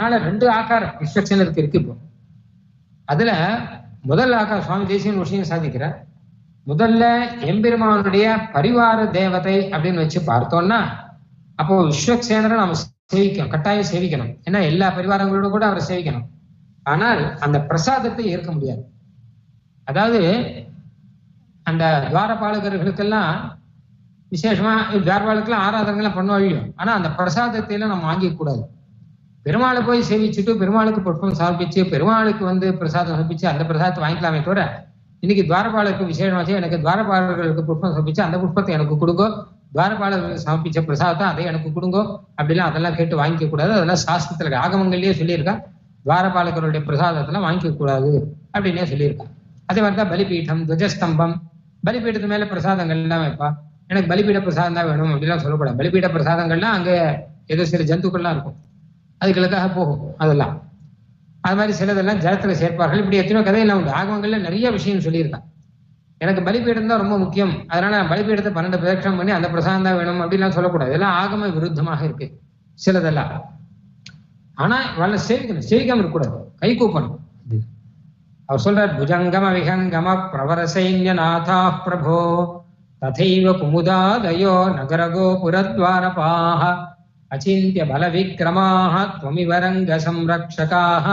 அதனால ரெண்டு ஆக்காரம் இன்ஸ்ட்ரக்ஷன் இருக்கு இப்போ. அதுல முதல் ஆகாரம் சுவாமி தேசியன் விஷயம் சாதிக்கிறார். முதல்ல எம்பெருமானுடைய பரிவார தேவதை அப்படின்னு வச்சு பார்த்தோம்னா அப்போ விஸ்வக்சேனரை நம்ம சேவிக்கணும் கட்டாயம் சேவிக்கணும். ஏன்னா எல்லா பரிவாரங்களோட கூட அவரை சேவிக்கணும். ஆனால் அந்த பிரசாதத்தை ஏற்க முடியாது. அதாவது அந்த துவாரபாலகர்களுக்கெல்லாம் விசேஷமா துவாரபாலக்கெல்லாம் ஆராதனைலாம் பண்ணுவோம் வழியும் ஆனா அந்த பிரசாதத்தை எல்லாம் நம்ம வாங்கிக்கூடாது பெருமாளை போய் சேவிச்சுட்டு பெருமாளுக்கு புஷ்பம் சமர்ப்பிச்சு பெருமாளுக்கு வந்து பிரசாதம் சமர்ப்பிச்சு அந்த பிரசாதத்தை வாங்கிக்கலாமே தவிர இன்னைக்கு துவாரபாலருக்கு விசேஷமாச்சு எனக்கு துவாரபாலர்களுக்கு புஷ்பம் சமர்ப்பிச்சு அந்த புஷ்பத்தை எனக்கு கொடுங்கோ. துவாரபாலர்களுக்கு சமர்ப்பிச்ச பிரசாதத்தை அதை எனக்கு கொடுங்கோ. அப்படிலாம் அதெல்லாம் கேட்டு வாங்கிக்க கூடாது. அதெல்லாம் சாஸ்திரத்துல ஆகமங்கள்லயே சொல்லியிருக்கா. துவாரபாலகருடைய பிரசாதத்தெல்லாம் வாங்கிக்க கூடாது அப்படின்னே சொல்லியிருக்கான் அதே மாதிரி தான் பலிபீட்டம் துவஜஸ்தம்பம். பலிபீடத்து மேல பிரசாதங்கள் எல்லாம் வைப்பா. எனக்கு பலிபீட பிரசாதம் தான் வேணும் அப்படிலாம் சொல்லக்கூடாது. பலிபீட பிரசாதங்கள்லாம் அங்கே ஏதோ சில ஜந்துக்கள்லாம் இருக்கும். அது போகும் அதெல்லாம். அது மாதிரி சிலதெல்லாம் ஜலத்தில் சேர்ப்பார்கள். இப்படி எத்தனையோ கதையெல்லாம் உண்டு. ஆகவங்களில் நிறைய விஷயம் சொல்லியிருக்கான். எனக்கு பலிபீடம் தான் ரொம்ப முக்கியம். அதனால நான் பலிபீடத்தை பன்னெண்டு பிரதட்சணம் பண்ணி அந்த பிரசாதம் தான் வேணும் அப்படிலாம் சொல்லக்கூடாது. இதெல்லாம் ஆகம விருத்தமாக இருக்கு. சிலதெல்லாம். ஆனா வல்ல சேவிக்கணும். சேவிக்காம இருக்கக்கூடாது. கை கூப்பணும். அவர் சொல்றார் புஜங்கம விகங்கம பிரவர சைன்ய நாதா பிரபோ ததைவ குமுதாதயோ நகரகோ புரத்வாரபாக அச்சிந்திய பல விக்ரமாக त्वमिवरङ्ग संरक्षकाः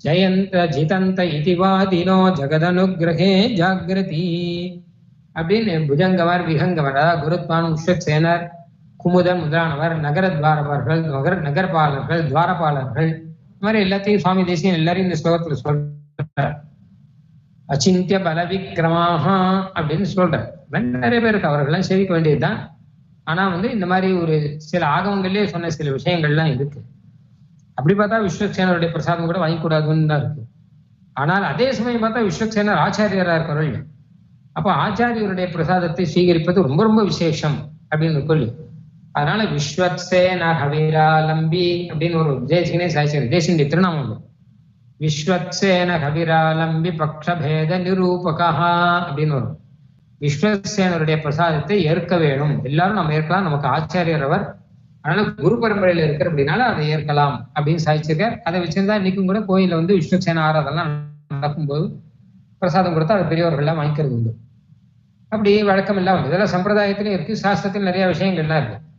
ஜெயந்த ஜிதந்த இதி வாதினோ ஜெகதனுகிரகே ஜாகிரதி அப்படின்னு புஜங்கவர் விஹங்கவர் அதாவது குருத்வான் உஷக்சேனர் குமுதன் முதலானவர் நகரத்வாரவர்கள் நகர நகர்பாலர்கள் துவாரபாலர்கள் இந்த மாதிரி எல்லாத்தையும் சுவாமி தேசியம் எல்லாரையும் இந்த ஸ்லோகத்துல சொல்றார் அச்சிந்திய பல விக்ரமாக அப்படின்னு சொல்றார் நிறைய பேருக்கு அவர்கள்லாம் சேவிக்க வேண்டியதுதான் ஆனா வந்து இந்த மாதிரி ஒரு சில ஆகமங்கள்லயே சொன்ன சில விஷயங்கள்லாம் இருக்கு. அப்படி பார்த்தா விஸ்வக்சேனருடைய பிரசாதம் கூட வாங்கக்கூடாதுன்னு தான் இருக்கு. ஆனால் அதே சமயம் பார்த்தா விஸ்வக்சேனர் ஆச்சாரியரா இருக்கிறவர்கள் அப்போ ஆச்சாரியருடைய பிரசாதத்தை ஸ்வீகரிப்பது ரொம்ப ரொம்ப விசேஷம் அப்படின்னு சொல்லி அதனால விஸ்வத்சேன ஹவிராலம்பி அப்படின்னு ஒரு உத்தேசிகனே சாய்ச்சார் தேசிய திருநாமம் உண்டு விஸ்வக்சேன ஹவிராலம்பி பக்ஷபேத நிரூபகா அப்படின்னு வரும். விஸ்வசேனருடைய பிரசாதத்தை ஏற்க வேணும் எல்லாரும் நம்ம ஏற்கலாம். நமக்கு ஆச்சாரியர் அவர். அதனால குரு பரம்பரையில இருக்கிற அப்படின்னால அதை ஏற்கலாம் அப்படின்னு சாதிச்சிருக்கார். அதை வச்சிருந்தா இன்னைக்கும் கூட கோயில வந்து விஷ்ணுசேன ஆராதனை நடக்கும்போது பிரசாதம் கொடுத்தா அது பெரியவர்கள்லாம் வாங்கிக்கிறது உண்டு. அப்படி வழக்கம் எல்லாம் உண்டு. இதெல்லாம் சம்பிரதாயத்திலும் இருக்கு. சாஸ்திரத்தில் நிறைய விஷயங்கள்லாம் இருக்கு.